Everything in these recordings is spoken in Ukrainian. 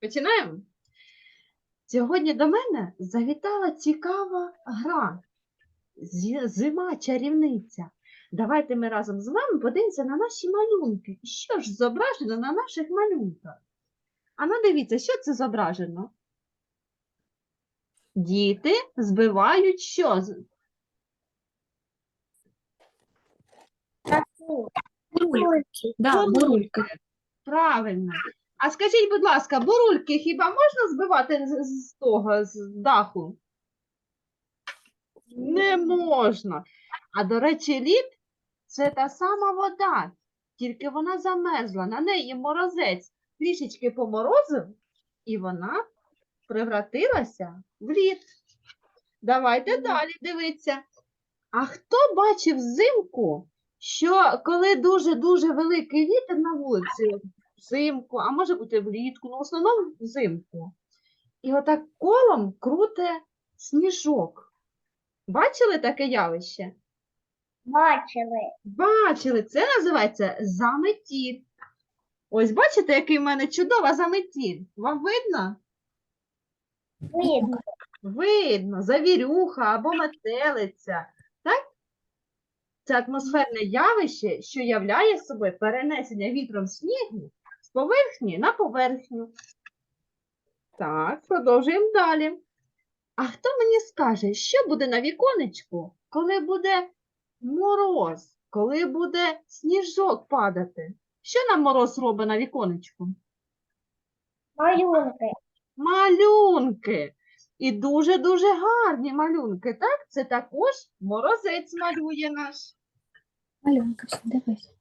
Починаємо? Сьогодні до мене завітала цікава гра. Зима чарівниця. Давайте ми разом з вами подивимося на наші малюнки. Що ж зображено на наших малюнках? А ну дивіться, що це зображено? Діти збивають що? Бурульки. Да, бурульки. Правильно. А скажіть, будь ласка, бурульки хіба можна збивати з, з того, з даху? Не можна. А до речі, лід це та сама вода, тільки вона замерзла. На неї морозець трішечки поморозив, і вона превратилася в лід. Давайте далі дивитися. А хто бачив взимку, що коли дуже-дуже великий вітер на вулиці, взимку, а може бути влітку, ну в основному взимку. І отак колом круте сніжок. Бачили таке явище? Бачили. Бачили, це називається заметіль. Ось бачите, який в мене чудова заметіль. Вам видно? Видно. Видно, завірюха або метелиця. Так? Це атмосферне явище, що являє собою перенесення вітром снігу з поверхні на поверхню. Так, продовжуємо далі. А хто мені скаже, що буде на віконечку, коли буде мороз, коли буде сніжок падати? Що нам мороз робить на віконечку? Малюнки. Малюнки. І дуже-дуже гарні малюнки, так? Це також морозець малює наш. Малюнки, все, дивись.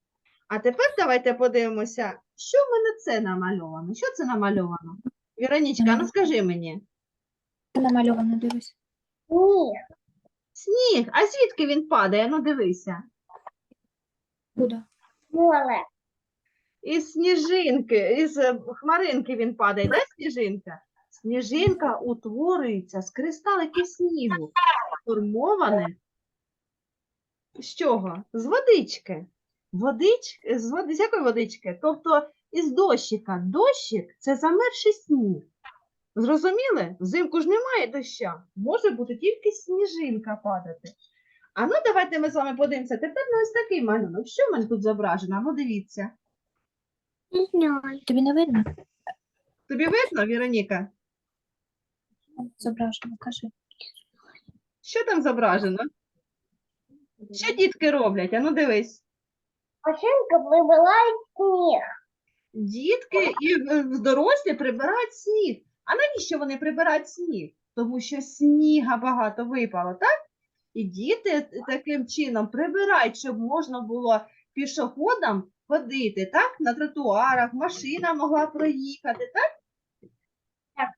А тепер давайте подивимося, що в мене це намальовано. Що це намальовано? Віронічка, ну скажи мені. Намальовано, дивись. Ні. Сніг, а звідки він падає? Ну дивися. Куди? Поле. Із сніжинки, із е, хмаринки він падає, да, сніжинка? Сніжинка утворюється з кристаликів снігу, сформоване з чого? З водички. Водич... З, якої водички? Тобто із дощика. Дощик це замерзший сніг. Зрозуміли? Взимку ж немає доща. Може бути тільки сніжинка падати. А ну давайте ми з вами подивимося. Тепер на ось такий малюнок. Що в мене тут зображено? Ну дивіться. Не знаю. Тобі не видно? Тобі видно, Віроніка? Зображено, кажи. Що там зображено? Що дітки роблять? А ну дивись. Машинка прибиває сніг. Дітки і е, дорослі прибирають сніг. А навіщо вони прибирають сніг? Тому що сніга багато випало, так? І діти таким чином прибирають, щоб можна було пішоходам ходити, так? На тротуарах, машина могла проїхати, так? Так.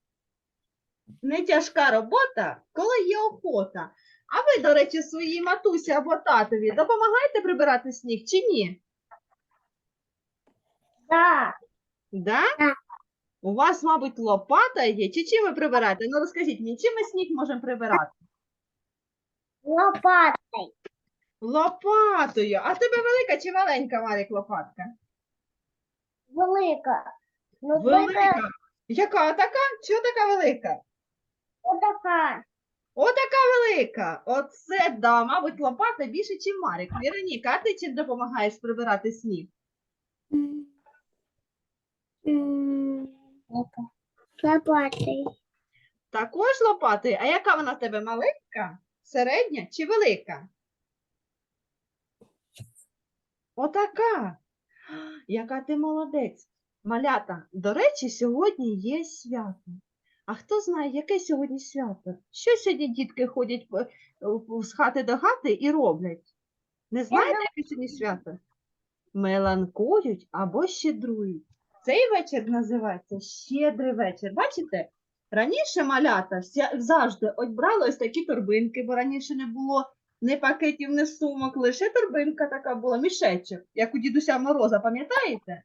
Не тяжка робота, коли є охота. А ви, до речі, своїй матусі або татові допомагаєте прибирати сніг чи ні? Так. Да? Так. У вас, мабуть, лопата є. Чи чим ви прибираєте? Ну розкажіть мені, чим ми сніг можемо прибирати? Лопатой. Лопатою. А в тебе велика чи маленька, Марік, лопатка? Велика. Ну, Велика. Яка така? Чого така велика? Отака. Отака велика. Оце, да, мабуть, лопата більше, ніж Марік. Вероніка, а ти чим допомагаєш прибирати сніг? Опа. Також лопатою. А яка вона в тебе маленька, середня чи велика? Отака. Яка ти молодець. Малята, до речі, сьогодні є свято. А хто знає, яке сьогодні свято? Що сьогодні дітки ходять з хати до хати і роблять? Не знаєте, яке сьогодні свято? Меланкують або щедрують. Цей вечір називається щедрий вечір. Бачите? Раніше малята завжди от брали ось такі торбинки, бо раніше не було ні пакетів, ні сумок, лише торбинка така була, мішечок, як у дідуся Мороза, пам'ятаєте?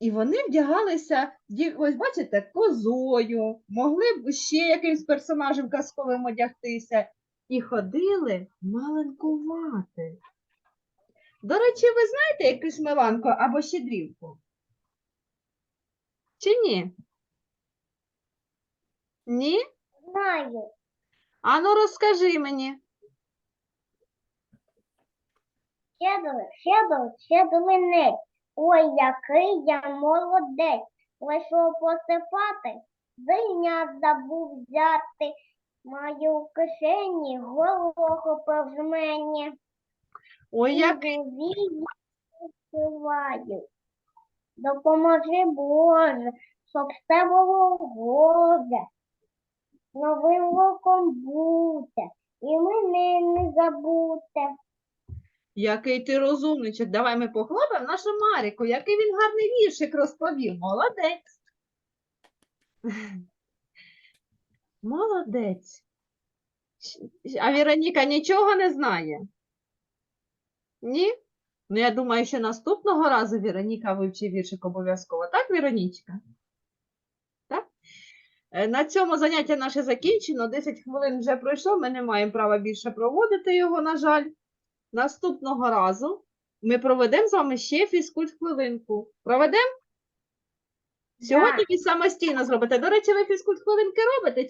І вони вдягалися, ось бачите, козою, могли б ще якимсь персонажем казковим одягтися, і ходили маленкувати. До речі, ви знаєте якусь меланку або щедрівку? Чи ні? Ні? Знаю. Ану, розкажи мені. Щедрий, щедрий, щедринець. Ой, який я молодець. Вийшов посипати, зайнят забув взяти. Маю в кишені голоху повзмені. Ой, як співаю. Допоможи Боже, щоб все було Боже. Новим роком будьте, і мене не забудьте. Який ти розумничок. Давай ми похлопаємо нашу Маріку. Який він гарний віршик розповів. Молодець. Молодець. А Віроніка нічого не знає? Ні? Ну, я думаю, що наступного разу Віроніка вивчить віршик обов'язково. Так, Віронічка? Так? Е, На цьому заняття наше закінчено. 10 хвилин вже пройшло. Ми не маємо права більше проводити його, на жаль. Наступного разу ми проведемо з вами ще фізкульт-хвилинку. Проведемо? Сьогодні ви самостійно зробите. До речі, ви фізкульт-хвилинки робите?